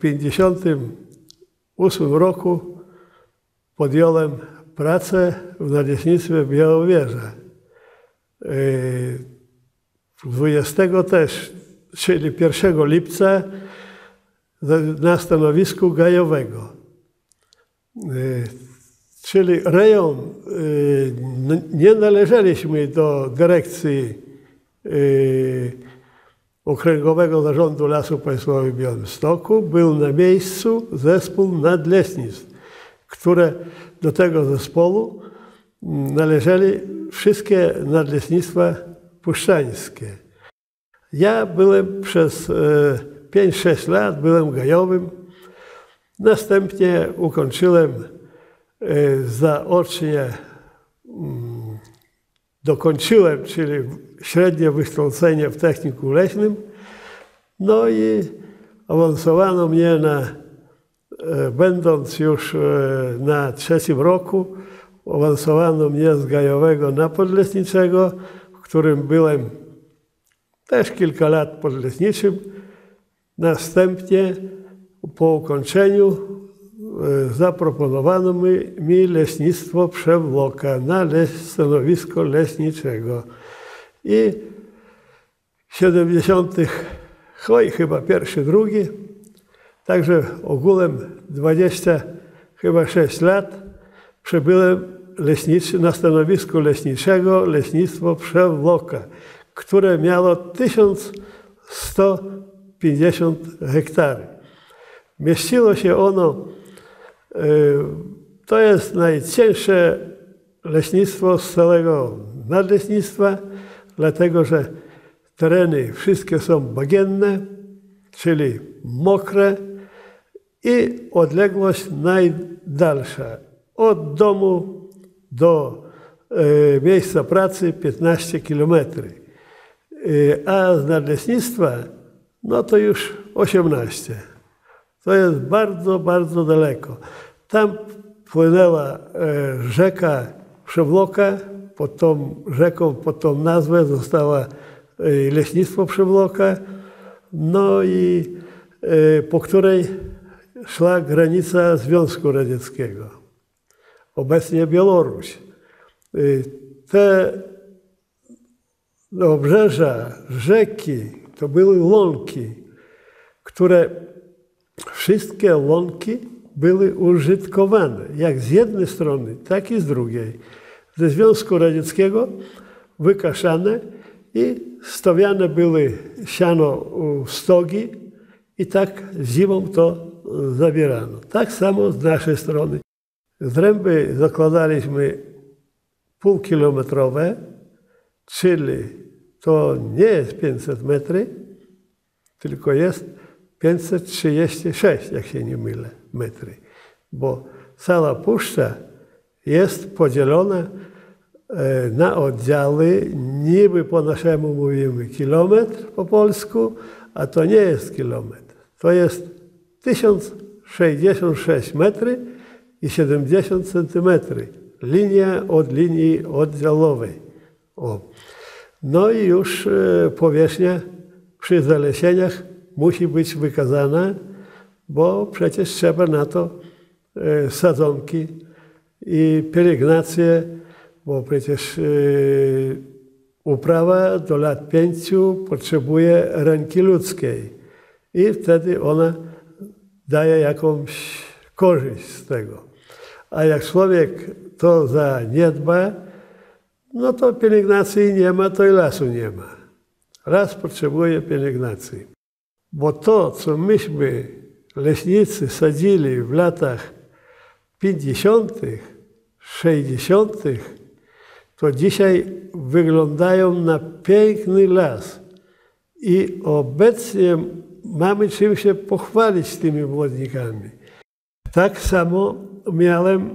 1958 roku podjąłem pracę w nadleśnictwie w Białowieży. 20 też, czyli 1 lipca na stanowisku gajowego. Czyli rejon, nie należeliśmy do dyrekcji Okręgowego Zarządu Lasu Państwowych w Białymstoku. Był na miejscu zespół nadleśnictw, które do tego zespołu należeli wszystkie nadleśnictwa puszczańskie. Ja byłem przez 5-6 lat, byłem gajowym. Następnie ukończyłem zaocznie, dokończyłem, czyli średnie wykształcenie w techniku leśnym. No i awansowano mnie na, będąc już na trzecim roku, awansowano mnie z gajowego na podleśniczego, w którym byłem też kilka lat podleśniczym. Następnie po ukończeniu zaproponowano mi, leśnictwo przewloka na leś, stanowisko leśniczego. I w 70. oj, chyba pierwszy, drugi, także ogółem 20, chyba 6 lat przebyłem leśniczy, na stanowisku leśniczego leśnictwo przewloka, które miało 1150 hektarów. Mieściło się ono, to jest najcięższe leśnictwo z całego nadleśnictwa, dlatego że tereny wszystkie są bagienne, czyli mokre i odległość najdalsza od domu do miejsca pracy 15 kilometrów, a z nadleśnictwa no to już 18. To jest bardzo, bardzo daleko. Tam płynęła rzeka Przewloka, pod tą rzeką, pod tą nazwę została leśnictwo Przewloka, no i po której szła granica Związku Radzieckiego, obecnie Białoruś. Te obrzeża, rzeki, to były łąki, które wszystkie łąki były użytkowane, jak z jednej strony, tak i z drugiej. Ze Związku Radzieckiego wykaszane i stawiane były siano stogi i tak zimą to zabierano. Tak samo z naszej strony. Zręby zakładaliśmy półkilometrowe, czyli to nie jest 500 metrów, tylko jest 536, jak się nie mylę, metry. Bo cała puszcza jest podzielona na oddziały, niby po naszemu mówimy kilometr po polsku, a to nie jest kilometr. To jest 1066 metry i 70 centymetry. Linia od linii oddziałowej. O. No i już powierzchnia przy zalesieniach musi być wykazana, bo przecież trzeba na to sadzonki i pielęgnację, bo przecież uprawa do lat pięciu potrzebuje ręki ludzkiej i wtedy ona daje jakąś korzyść z tego. A jak człowiek to zaniedba, no to pielęgnacji nie ma, to i lasu nie ma. Las potrzebuje pielęgnacji. Bo to, co myśmy, leśnicy, sadzili w latach 50., 60., to dzisiaj wyglądają na piękny las. I obecnie mamy czym się pochwalić tymi młodnikami. Tak samo miałem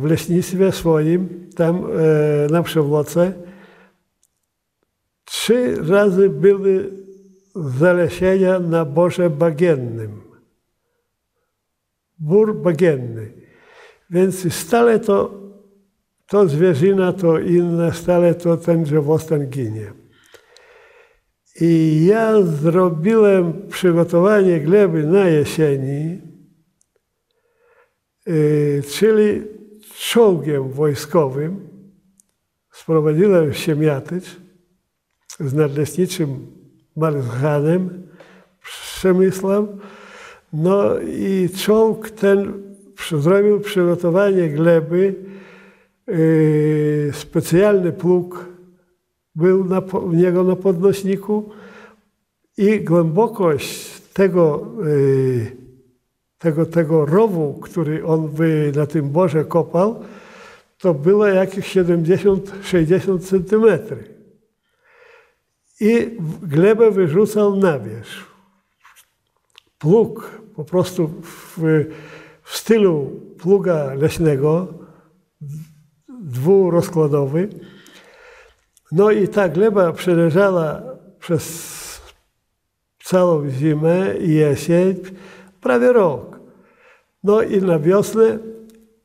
w leśnictwie swoim, tam na Przewloce, trzy razy były zalesienia na Borze Bagiennym. Bór bagienny. Więc stale to, to zwierzyna, to inne, stale to ten drzewostan ginie. I ja zrobiłem przygotowanie gleby na jesieni, y, czyli czołgiem wojskowym. Sprowadziłem siemiatycz z nadleśniczym Marzhanem Przemysłem. No i czołg ten zrobił przygotowanie gleby. Y, specjalny plug był na, u niego na podnośniku i głębokość tego, y, tego, tego rowu, który on by na tym borze kopał, to było jakieś 70-60 centymetrów. I glebę wyrzucał na wierzch. Plug po prostu w, w stylu pluga leśnego, dwurozkładowy, no i ta gleba przeleżała przez całą zimę i jesień, prawie rok. No i na wiosnę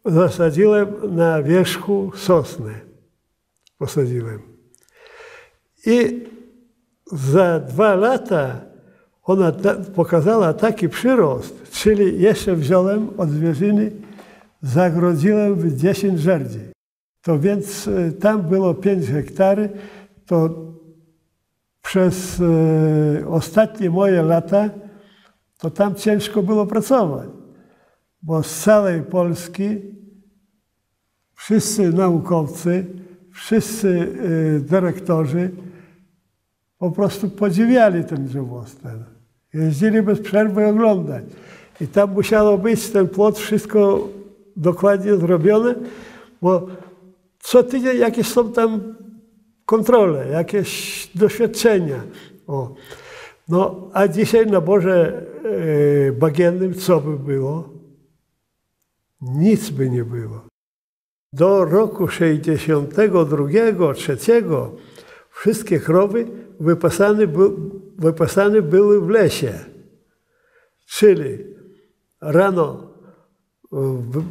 zasadziłem na wierzchu sosnę. Posadziłem. I za dwa lata ona pokazała taki przyrost, czyli jeszcze wziąłem od zwierzyny, zagrodziłem w 10 żerdzi. To więc e, tam było 5 hektary, to przez e, ostatnie moje lata to tam ciężko było pracować, bo z całej Polski wszyscy naukowcy, wszyscy e, dyrektorzy po prostu podziwiali ten drzewostan. Jeździli bez przerwy oglądać. I tam musiało być ten płot, wszystko dokładnie zrobione, bo co tydzień jakieś są tam kontrole, jakieś doświadczenia. O. No, a dzisiaj na Boże e, Bagiennym co by było? Nic by nie było. Do roku 62, 3 wszystkie krowy wypasane, wypasane były w lesie. Czyli rano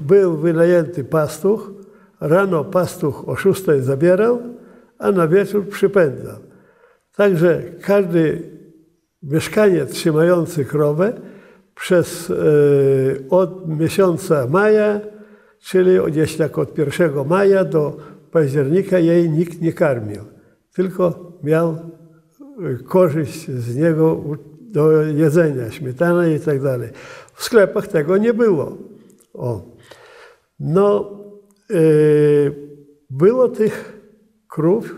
był wynajęty pastuch, Rano pastuch o 6 zabierał, a na wieczór przypędzał. Także każdy mieszkaniec trzymający krowę przez e, od miesiąca maja, czyli gdzieś tak od 1 maja do października jej nikt nie karmił, tylko miał e, korzyść z niego do jedzenia, śmietany i tak dalej. W sklepach tego nie było. O. No, Yy, było tych krów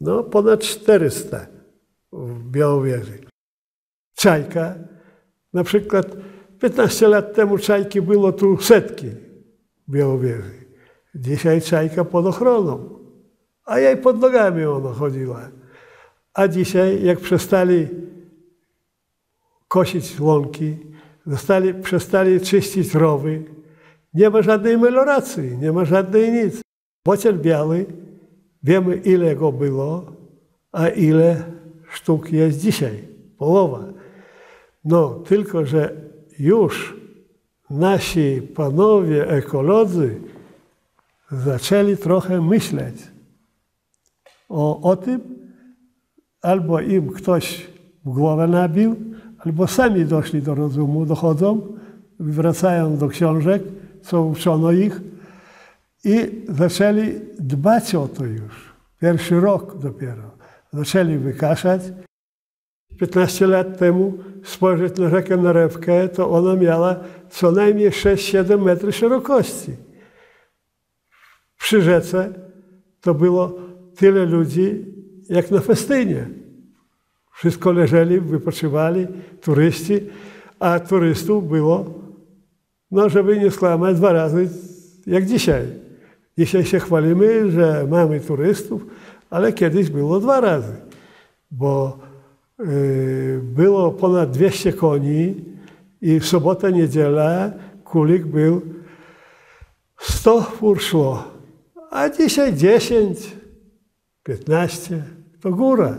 no, ponad 400 w Białowieży. Czajka, na przykład 15 lat temu czajki było tu setki w Białowieży. Dzisiaj czajka pod ochroną, a jej pod nogami ona chodziła. A dzisiaj, jak przestali kosić łąki, zostali, przestali czyścić rowy, nie ma żadnej meloracji, nie ma żadnej nic. Bocian biały, wiemy ile go było, a ile sztuk jest dzisiaj. Połowa. No, tylko że już nasi panowie ekolodzy zaczęli trochę myśleć o, o tym, albo im ktoś w głowę nabił, albo sami doszli do rozumu, dochodzą, wracają do książek, co uczono ich i zaczęli dbać o to już. Pierwszy rok dopiero. Zaczęli wykaszać. 15 lat temu spojrzeć na rzekę Narewkę, to ona miała co najmniej 6-7 metrów szerokości. Przy rzece to było tyle ludzi, jak na festynie. Wszystko leżeli, wypoczywali, turyści, a turystów było no, żeby nie skłamać dwa razy jak dzisiaj. Dzisiaj się chwalimy, że mamy turystów, ale kiedyś było dwa razy, bo y, było ponad 200 koni i w sobotę, niedziela kulik był 100 fur szło, a dzisiaj 10, 15 to góra.